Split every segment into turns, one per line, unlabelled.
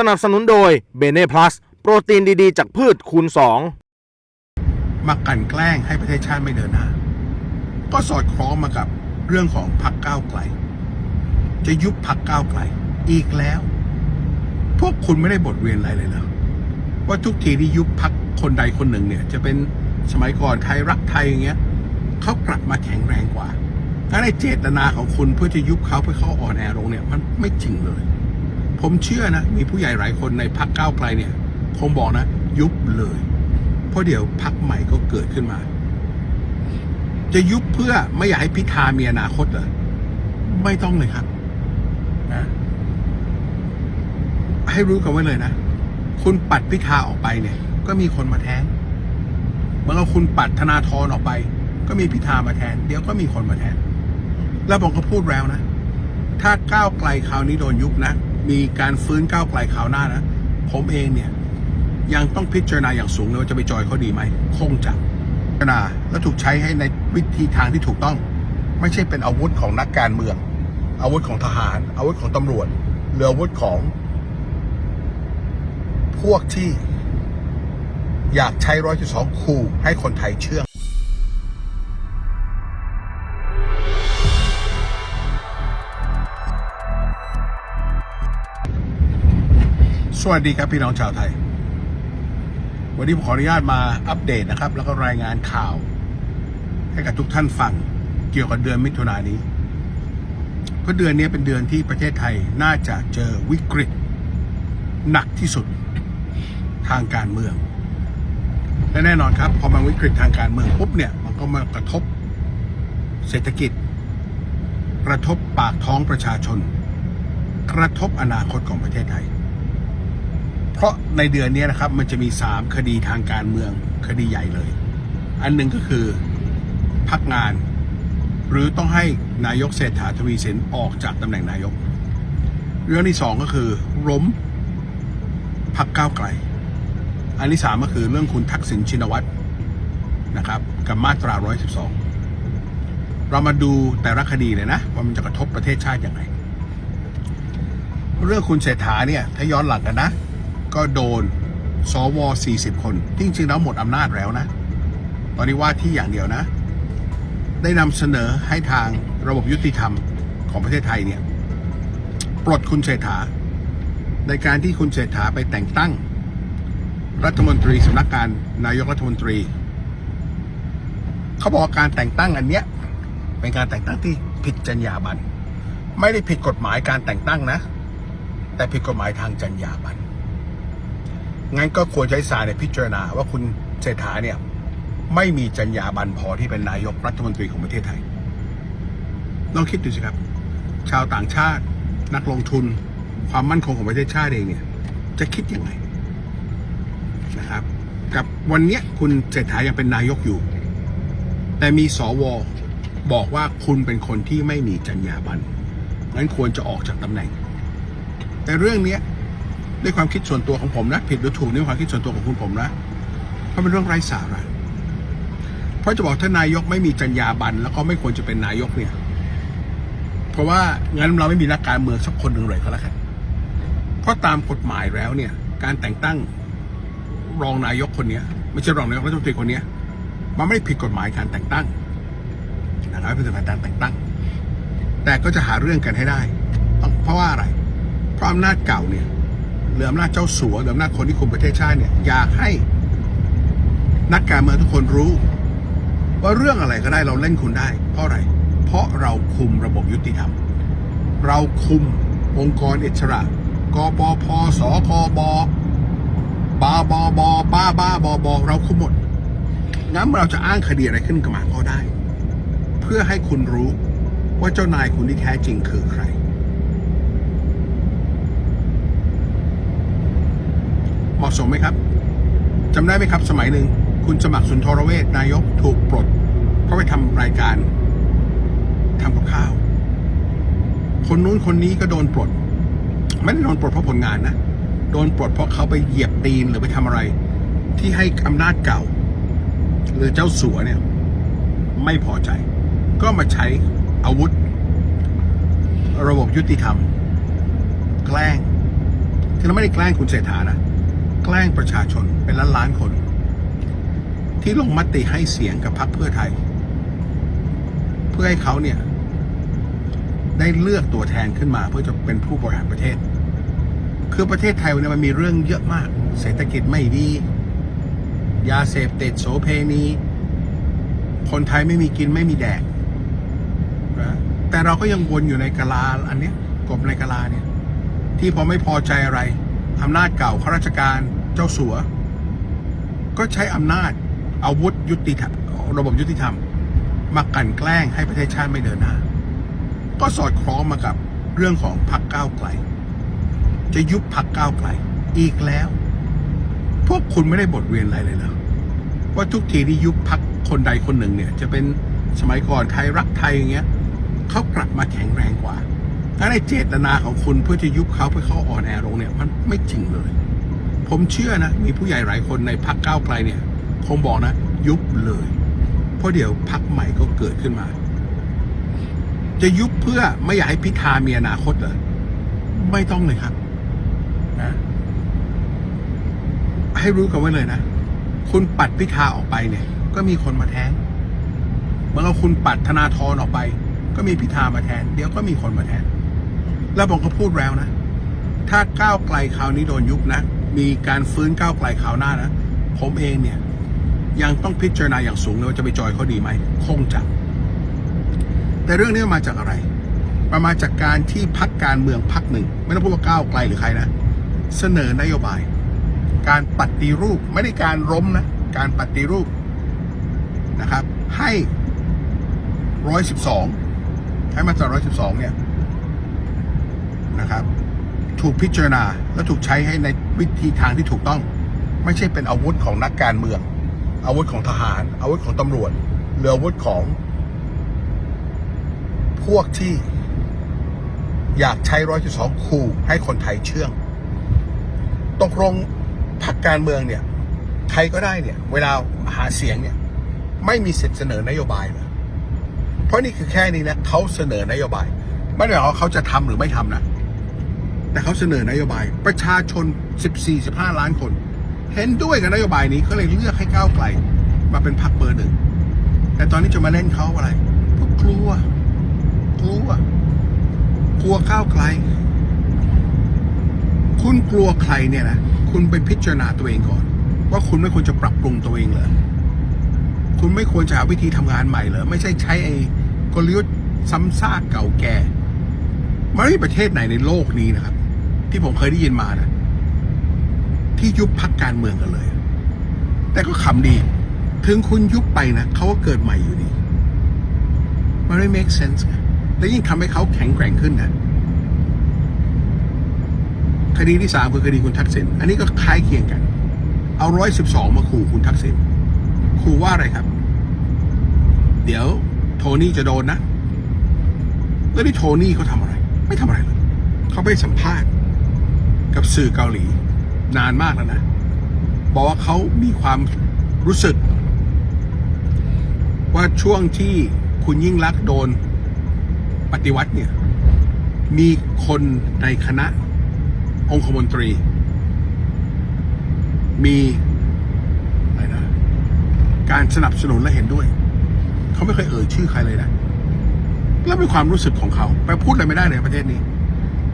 สนับสนุนโดยเบเน่พลัสโปรตีนดีๆ จากพืชคูณ 2
มากันแกล้งให้ประเทศชาติไม่เดินหน้าก็สอดคล้องมากับเรื่องของพรรคก้าวไกล จะยุบพรรคก้าวไกล อีกแล้ว พวกคุณไม่ได้บทเรียนอะไรเลยเหรอว่าทุกทีที่ยุบพรรคคนใดคนหนึ่งเนี่ย จะเป็นสมัยก่อนไทยรักไทยอย่างเงี้ยเขากลับมาแข็งแรงกว่ากาในเจตนาของคุณเพื่อจะยุบเขาเพื่อเขาอ่อนแอลงเนี่ย มันไม่จริงเลย ผมเชื่อนะ มีผู้ใหญ่หลายคนในพรรคก้าวไกลเนี่ย คงบอกนะ ยุบเลย เพราะเดี๋ยวพรรคใหม่ก็เกิดขึ้นมา จะยุบเพื่อไม่อยากให้พิธามีอนาคตเหรอไม่ต้องเลยครับนะให้รู้กันไว้เลยนะ คุณปัดพิธาออกไปเนี่ย ก็มีคนมาแทนเมื่อคุณปัดธนาธรออกไป ก็มีพิธามาแทน เดี๋ยวก็มีคนมาแทน แล้วผมก็พูดแล้วนะ ถ้าก้าวไกลคราวนี้โดนยุบนะ มีการฟื้นก้าวไกลคราวหน้านะ ผมเองเนี่ย ยังต้องพิจารณาอย่างสูงเลยว่าจะไปจอยเขาดีไหม คงจะพิจารณาและถูกใช้ให้ในวิธีทางที่ถูกต้อง ไม่ใช่เป็นอาวุธของนักการเมือง อาวุธของทหาร อาวุธของตำรวจหรืออาวุธของ พวกที่อยากใช้ร้อยจุดสองคู่ให้คนไทยเชื่อ วัสดีครับพี่น้องชาวไทย วันนี้ผมขออนุญาตมาอัปเดตนะครับ แล้วก็รายงานข่าว ให้กับทุกท่านฟังเกี่ยวกับเดือนมิถุนายนนี้เพราะเดือนนี้เป็นเดือนที่ประเทศไทยน่าจะเจอวิกฤต หนักที่สุดทางการเมือง และแน่นอนครับพอมันวิกฤตทางการเมืองปุ๊บเนี่ยมันก็มากระทบเศรษฐกิจ กระทบปากท้องประชาชน กระทบอนาคตของประเทศไทย เพราะในเดือนนี้นะครับมันจะมีสามคดีทางการเมืองคดีใหญ่เลย อันหนึ่งก็คือพักงาน หรือต้องให้นายกเศรษฐาทวีสินออกจากตำแหน่งนายก เรื่องที่สองก็คือล้มพักก้าวไกล อันที่สามก็คือเรื่องคุณทักษิณชินวัตรนะครับกับมาตรา 112 เรามาดูแต่ละคดีเลยนะ ว่ามันจะกระทบประเทศชาติยังไงเรื่องคุณเศรษฐาเนี่ยถ้าย้อนหลังกันนะ ก็โดนสว40 คนจริงๆแล้วหมดอำนาจแล้วนะ ตอนนี้ว่าที่อย่างเดียวนะ ได้นำเสนอให้ทางระบบยุติธรรมของประเทศไทยเนี่ย ปลดคุณเศรษฐา ในการที่คุณเศรษฐาไปแต่งตั้ง รัฐมนตรีสำนักงานนายกรัฐมนตรี เขาบอกว่าการแต่งตั้งอันเนี้ยเป็นการแต่งตั้งที่ผิดจรรยาบรรณไม่ได้ผิดกฎหมายการแต่งตั้งนะ แต่ผิดกฎหมายทางจรรยาบรรณ งั้นก็ควรใช้ศาลในพิจารณาว่าคุณเศรษฐาเนี่ยไม่มีจรรยาบรรณพอที่เป็นนายกรัฐมนตรีของประเทศไทยลองคิดดูสิครับ ชาวต่างชาติ นักลงทุน ความมั่นคงของประเทศชาติเองเนี่ย จะคิดยังไงนะครับ กับวันเนี้ยคุณเศรษฐายังเป็นนายกอยู่ แต่มีสวบอกว่าคุณเป็นคนที่ไม่มีจรรยาบรรณงั้นควรจะออกจากตำแหน่ง แต่เรื่องเนี้ ยด้วยความคิดส่วนตัวของผมนะ ผิดหรือถูกนี่เป็นความคิดส่วนตัวของคุณผมนะเพราะเป็นเรื่องไร้สาระเพราะจะบอกถ้านายกไม่มีจรรยาบรรณแล้วก็ไม่ควรจะเป็นนายกเนี่ย เพราะว่างั้นเราไม่มีนักการเมืองสักคนหนึ่งเลยก็แล้วกันเพราะตามกฎหมายแล้วเนี่ย การแต่งตั้งรองนายกคนนี้ไม่ใช่รองนายกรัฐมนตรีคนนี้มันไม่ได้ผิดกฎหมายการแต่งตั้งนะครับเป็นการแต่งตั้ง แต่ก็จะหาเรื่องกันให้ได้ เพราะว่าอะไรเพราะอำนาจเก่าเนี่ย หรืออำนาจเจ้าสัวหรืออำนาจคนที่คุมประเทศชาติเนี่ยอยากให้นักการเมืองทุกคนรู้ ว่าเรื่องอะไรก็ได้เราเล่นคุณได้ เพราะอะไร เพราะเราคุมระบบยุติธรรม เราคุมองค์กรอิสระกปพสคบปบบบบ้าบ้าบอบเราคุมหมด งั้นเราจะอ้างคดีอะไรขึ้นกับมาก็ได้ เพื่อให้คุณรู้ว่าเจ้านายคุณที่แท้จริงคือใคร เห มาะสมไหมครับจำได้ไหมครับ สมัยหนึ่ง คุณสมัครสุนทรเวชนายกถูกปลด เพราะไปทำรายการทำกับข้าว คนนู้นคนนี้ก็โดนปลด ไม่ได้โดนปลดเพราะผลงานนะ โดนปลดเพราะเขาไปเหยียบตีนหรือไปทำอะไร ที่ให้อำนาจเก่า หรือเจ้าสัวเนี่ย ไม่พอใจ ก็มาใช้อาวุธ ระบบยุติธรรม แกล้งที่เราไม่ได้แกล้งคุณเศรษฐานะ แกล้งประชาชนเป็นล้านล้านคน ที่ลงมติให้เสียงกับพรรคเพื่อไทย เพื่อให้เขาเนี่ยได้เลือกตัวแทนขึ้นมาเพื่อจะเป็นผู้บริหารประเทศ คือประเทศไทยวันนี้มันมีเรื่องเยอะมาก เศรษฐกิจไม่ดี ยาเสพติดโสเพณี คนไทยไม่มีกินไม่มีแดกนะแต่เราก็ยังวนอยู่ในกะลาอันเนี้ยกบในกะลาเนี่ย ที่พอไม่พอใจอะไรอำนาจเก่าข้าราชการ เจ้าสัว ก็ใช้อำนาจอาวุธยุติธรรมระบบยุติธรรม มากันแกล้งให้ประเทศชาติไม่เดินหน้า ก็สอดคล้องมากับเรื่องของพรรคก้าวไกล จะยุบพรรคก้าวไกล อีกแล้ว พวกคุณไม่ได้บทเรียนอะไรเลยเหรอว่าทุกทีที่ยุบพรรคคนใดคนหนึ่งเนี่ย จะเป็นสมัยก่อนไทยรักไทยอย่างเงี้ยเขากลับมาแข็งแรงกว่ากาในเจตนาของคุณเพื่อจะยุบเขาเพื่อเขาอ่อนแอลงเนี่ย มันไม่จริงเลย ผมเชื่อนะ มีผู้ใหญ่หลายคนในพรรคก้าวไกลเนี่ย คงบอกนะ ยุบเลย เพราะเดี๋ยวพรรคใหม่ก็เกิดขึ้นมา จะยุบเพื่อไม่อยากให้พิธามีอนาคตเหรอไม่ต้องเลยครับนะให้รู้กันไว้เลยนะ คุณปัดพิธาออกไปเนี่ย ก็มีคนมาแทนเมื่อคุณปัดธนาธรออกไป ก็มีพิธามาแทน เดี๋ยวก็มีคนมาแทน แล้วผมก็พูดแล้วนะ ถ้าก้าวไกลคราวนี้โดนยุบนะ มีการฟื้นก้าวไกลคราวหน้านะ ผมเองเนี่ย ยังต้องพิจารณาอย่างสูงเลยว่าจะไปจอยเขาดีไหม คงจะ แต่เรื่องนี้มันมาจากอะไรมันมาจากการที่พักการเมืองพักหนึ่ง ไม่ต้องพูดว่าก้าวไกลหรือใครนะ เสนอนโยบาย การปฏิรูปไม่ได้การล้มนะ การปฏิรูปนะครับ ให้ร้อยสิบสองให้มาตราร้อยสิบสองเนี่ยนะครับ ถูกพิจารณาและถูกใช้ให้ในวิธีทางที่ถูกต้อง ไม่ใช่เป็นอาวุธของนักการเมือง อาวุธของทหาร อาวุธของตำรวจหรืออาวุธของ พวกที่อยากใช้ร้อยจุดสองขู่ให้คนไทยเชื่อง ตกลงพรรคการเมืองเนี่ย ใครก็ได้เนี่ย เวลาหาเสียงเนี่ย ไม่มีสิทธิ์เสนอนโยบายเลยเพราะนี่คือแค่นี้นะเขาเสนอนโยบาย ไม่ได้หมายว่าเขาจะทำหรือไม่ทำนะ แต่เขาเสนอนโยบาย ประชาชน 14-15 ล้านคน เห็นด้วยกับนโยบายนี้ก็เลยเลือกให้ก้าวไกล มาเป็นพรรคเบอร์หนึ่ง แต่ตอนนี้จะมาเล่นเขาอะไรพราะกลัว กลัว กลัวก้าวไกล คุณกลัวใครเนี่ยนะ คุณไปพิจารณาตัวเองก่อน ว่าคุณไม่ควรจะปรับปรุงตัวเองเหรอคุณไม่ควรจะหาวิธีทำงานใหม่เหรอไม่ใช่ใช้ไอ้กลยุทธ์ซ้ำซากเก่าแก่มันไม่มีประเทศไหนในโลกนี้นะครับ ที่ผมเคยได้ยินมานะที่ยุบพักการเมืองกันเลย แต่ก็ขำดี ถึงคุณยุบไปนะเขาก็เกิดใหม่อยู่ดี มันไม่ make sense ไงและยิ่งทำให้เขาแข็งแกร่งขึ้นนะคดีที่สามคือคดีคุณทักษิณอันนี้ก็คล้ายเคียงกัน เอาร้อยสิบสองมาขู่คุณทักษิณขู่ว่าอะไรครับ เดี๋ยวโทนี่จะโดนนะ แล้วนี่โทนี่เขาทำอะไร ไม่ทำอะไรเลยเขาไปสัมภาษณ์ กับสื่อเกาหลี นานมากแล้วนะ บอกว่าเขามีความรู้สึก ว่าช่วงที่คุณยิ่งรักโดนปฏิวัติเนี่ย มีคนในคณะองคมนตรี มีอะไรนะการสนับสนุนและเห็นด้วย เขาไม่เคยเอ่ยชื่อใครเลยนะ แล้วเป็นความรู้สึกของเขา ไปพูดอะไรไม่ได้เลยประเทศนี้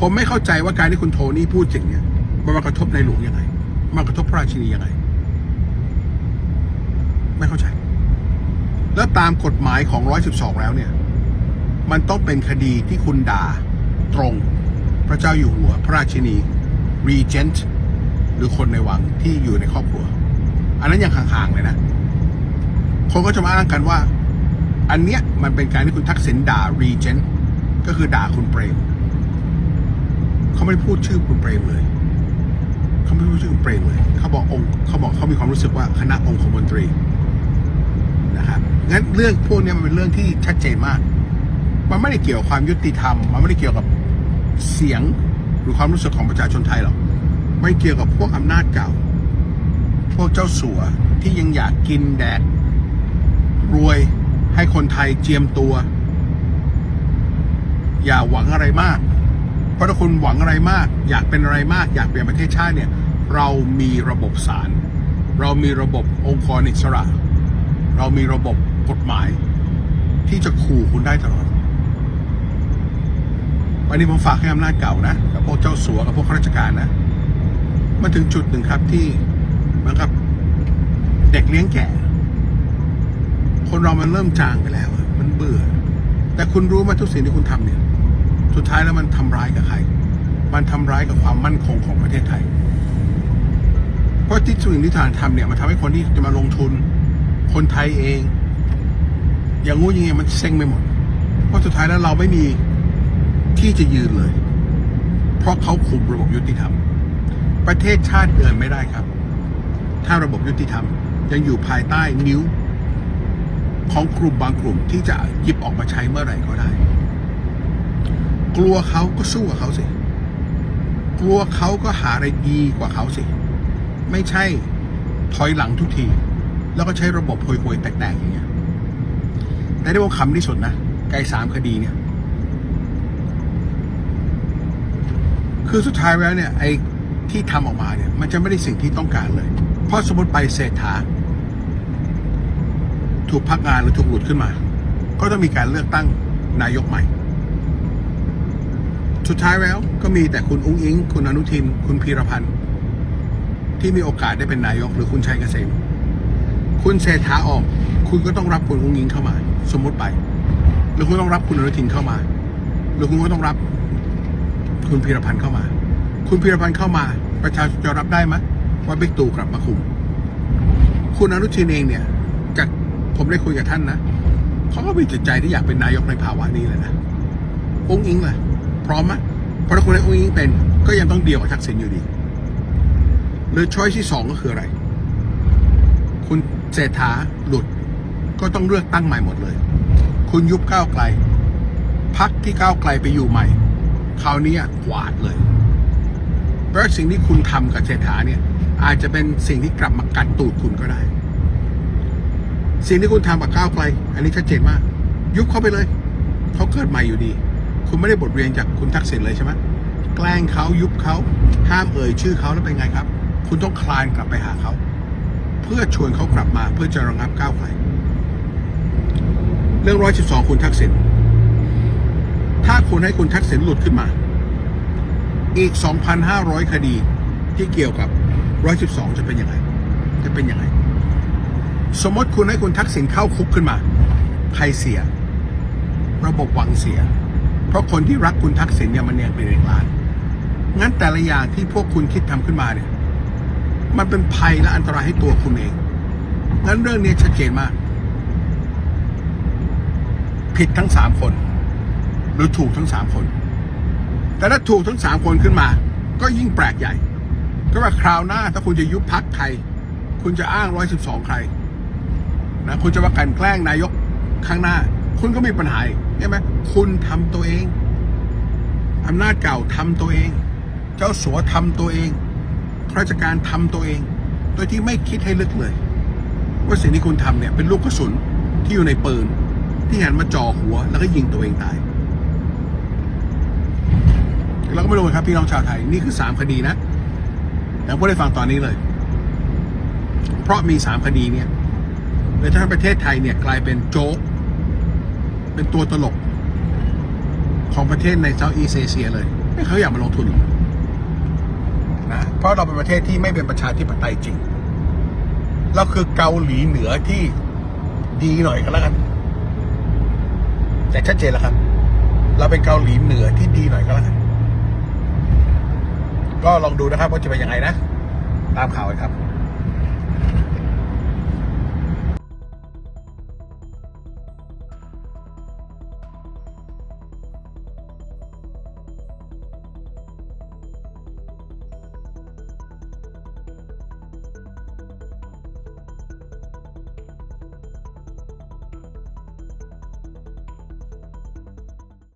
ผมไม่เข้าใจว่าการที่คุณโทนี่พูดจริงเนี่ยมันมากระทบในหลวงยังไงมันกระทบพระราชินียังไง ไม่เข้าใจ แล้วตามกฎหมายของ112แล้วเนี่ย มันต้องเป็นคดีที่คุณด่าตรงพระเจ้าอยู่หัว พระราชินี regent หรือคนในวังที่อยู่ในครอบครัว อันนั้นยังห่างๆเลยนะ คนก็จะมาอ้างกันว่า อันเนี้ยมันเป็นการที่คุณทักษิณด่า regent ก็คือด่าคุณเปรม เขาไม่ได้พูดชื่อคุณเปรมเลย เขาไม่พูดชื่อคุณเปรมเลย เขาบอกองค์เขาบอกเขามีความรู้สึกว่าคณะองคมนตรีนะครับงั้นเรื่องพวกนี้มันเป็นเรื่องที่ชัดเจนมาก มันไม่ได้เกี่ยวกับความยุติธรรม มันไม่ได้เกี่ยวกับเสียงหรือความรู้สึกของประชาชนไทยหรอกไม่เกี่ยวกับพวกอำนาจเก่า พวกเจ้าสัวที่ยังอยากกินแดกรวยให้คนไทยเจียมตัว อย่าหวังอะไรมาก ราะถ้าคุณหวังอะไรมาก อยากเป็นอะไรมาก อยากเปลี่ยนประเทศชาติเนี่ย เรามีระบบศาล เรามีระบบองค์กรอิสระ เรามีระบบกฎหมาย ที่จะขู่คุณได้ตลอด วันนี้ผมฝากให้อำนาจเก่านะ กับพวกเจ้าสัวกับพวกข้าราชการนะ มาถึงจุดหนึ่งครับที่เหมือนกับเด็กเลี้ยงแก่ คนเรามันเริ่มจางไปแล้วอะมันเบื่อ แต่คุณรู้ไหมทุกสิ่งที่คุณทำเนี่ย สุดท้ายแล้วมันทำร้ายกับใคร มันทำร้ายกับความมั่นคงของประเทศไทย เพราะที่สิ่งที่ทานทำเนี่ยมันทำให้คนที่จะมาลงทุน คนไทยเอง อย่างงู้ย่างเงี้ยมันเซ็งไปหมด เพราะสุดท้ายแล้วเราไม่มีที่จะยืนเลย เพราะเขาคุมระบบยุติธรรม ประเทศชาติเดินไม่ได้ครับ ถ้าระบบยุติธรรมยังอยู่ภายใต้นิ้วของกลุ่มบางกลุ่มที่จะหยิบออกมาใช้เมื่อไหร่ก็ได้ กลัวเขาก็สู้กับเขาสิ กลัวเขาก็หาอะไรดีกว่าเขาสิ ไม่ใช่ถอยหลังทุกที แล้วก็ใช้ระบบห่วยๆแตกๆอย่างเงี้ย แต่ที่ผมขำที่สุดนะไกลสามคดีเนี่ย คือสุดท้ายแล้วเนี่ยไอ้ที่ทำออกมาเนี่ย มันจะไม่ได้สิ่งที่ต้องการเลย เพราะสมมติไปเศรษฐา ถูกพักงานหรือถูกหลุดขึ้นมา ก็ต้องมีการเลือกตั้งนายกใหม่ สุดท้ายแล้วก็มีแต่คุณอุ้งอิง คุณอนุทิน คุณพีรพันธ์ ที่มีโอกาสได้เป็นนายกหรือคุณชัยเกษม คุณเศรษฐาออก คุณก็ต้องรับคุณอุ้งอิงเข้ามา สมมติไป หรือคุณต้องรับคุณอนุทินเข้ามา หรือคุณก็ต้องรับ คุณพีรพันธ์เข้ามา คุณพีรพันธ์เข้ามา ประชาชนจะรับได้ไหมว่าบิ๊กตู่กลับมาคุม คุณอนุทินเองเนี่ยจากผมได้คุยกับท่านนะเขาก็มีจิตใจที่อยากเป็นนายกในภาวะนี้เลยนะอุ้งอิงล่ะ พร้อมไหมเพราะถ้าคุณให้อุ้งอิงเป็น ก็ยังต้องเดียวกับทักษิณอยู่ดีหรือช้อยที่สองก็คืออะไร คุณเศรษฐาหลุด ก็ต้องเลือกตั้งใหม่หมดเลย คุณยุบก้าวไกลพักที่ก้าวไกลไปอยู่ใหม่คราวนี้กวาดเลยเพราะสิ่งที่คุณทำกับเศรษฐาเนี่ย อาจจะเป็นสิ่งที่กลับมากัดตูดคุณก็ได้ สิ่งที่คุณทำกับก้าวไกล อันนี้ชัดเจนมาก ยุบเข้าไปเลยเขาเกิดใหม่อยู่ดี คุณไม่ได้บทเรียนจากคุณทักษิณเลยใช่ไหมแกล้งเขายุบเขาห้ามเอ่ยชื่อเขาแล้วเป็นไงครับ คุณต้องคลานกลับไปหาเขา เพื่อชวนเขากลับมาเพื่อจะระงับก้าวไกลเรื่องร้อยสิบสองคุณทักษิณถ้าคุณให้คุณทักษิณหลุดขึ้นมา อีก 2,500 คดีที่เกี่ยวกับ 112 จะเป็นยังไง จะเป็นยังไง สมมติคุณให้คุณทักษิณเข้าคุกขึ้นมา ใครเสีย ระบบวังเสีย เพราะคนที่รักคุณทักษิณเนี่ยมันเนี่ยเป็นเอกล้านงั้นแต่ละอย่างที่พวกคุณคิดทำขึ้นมาเนี่ย มันเป็นภัยและอันตรายให้ตัวคุณเอง งั้นเรื่องนี้ชัดเจนมาก ผิดทั้งสามคน หรือถูกทั้งสามคน แต่ถ้าถูกทั้งสามคนขึ้นมา ก็ยิ่งแปลกใหญ่ ก็ว่าคราวหน้าถ้าคุณจะยุบพักใคร คุณจะอ้างร้อยสิบสองใครนะคุณจะมากันแกล้งนายกข้างหน้า คุณก็มีปัญหาใช่ไหมคุณทำตัวเองอำนาจเก่าทำตัวเอง เจ้าสัวทำตัวเองข้าราชการทำตัวเอง โดยที่ไม่คิดให้ลึกเลย ว่าสิ่งที่คุณทำเนี่ยเป็นลูกกระสุนที่อยู่ในปืน ที่หันมาจ่อหัว แล้วก็ยิงตัวเองตายเราก็ไม่รู้ครับพี่น้องชาวไทยนี่คือสามคดีนะแต่พูดให้ฟังตอนนี้เลย เพราะมีสามคดีเนี่ยเลยทำให้ประเทศไทยเนี่ยกลายเป็นโจ๊ก เป็นตัวตลกของประเทศในเซาท์อีสเอเชียเลย ไม่เขาอยากมาลงทุนหรอกนะเพราะเราเป็นประเทศที่ไม่เป็นประชาธิปไตยจริง เราคือเกาหลีเหนือที่ดีหน่อยก็แล้วกัน แต่ชัดเจนแล้วครับ เราเป็นเกาหลีเหนือที่ดีหน่อยก็แล้วกัน ก็ลองดูนะครับว่าจะเป็นยังไงนะ ตามข่าวครับ